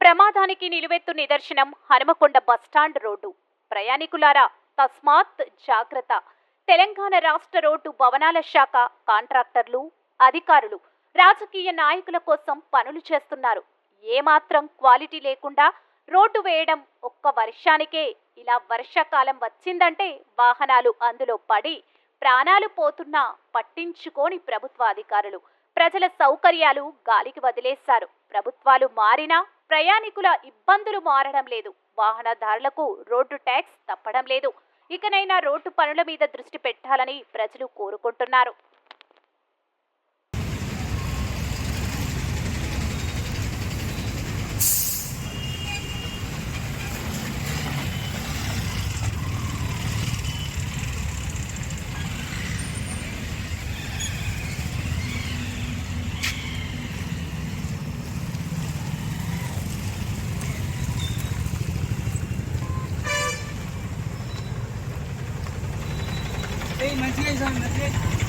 ప్రమాదానికి నిలువెత్తు నిదర్శనం హనుమకొండ బస్టాండ్ రోడ్డు. ప్రయాణికులారా తస్మాత్ జాగ్రత్త. తెలంగాణ రాష్ట్ర రోడ్డు భవనాల శాఖ కాంట్రాక్టర్లు అధికారులు రాజకీయ నాయకుల కోసం పనులు చేస్తున్నారు. ఏమాత్రం క్వాలిటీ లేకుండా రోడ్డు వేయడం ఒక్క వర్షానికే. ఇలా వర్షాకాలం వచ్చిందంటే వాహనాలు అందులో పడి ప్రాణాలు పోతున్నా పట్టించుకోని ప్రభుత్వ అధికారులు ప్రజల సౌకర్యాలు గాలికి వదిలేశారు. ప్రభుత్వాలు మారినా ప్రయాణికుల ఇబ్బందులు మారడం లేదు. వాహనదారులకు రోడ్డు ట్యాక్స్ తప్పడం లేదు. ఇకనైనా రోడ్డు పనుల మీద దృష్టి పెట్టాలని ప్రజలు కోరుకుంటున్నారు. మంచిగా వేసాను మంచిగా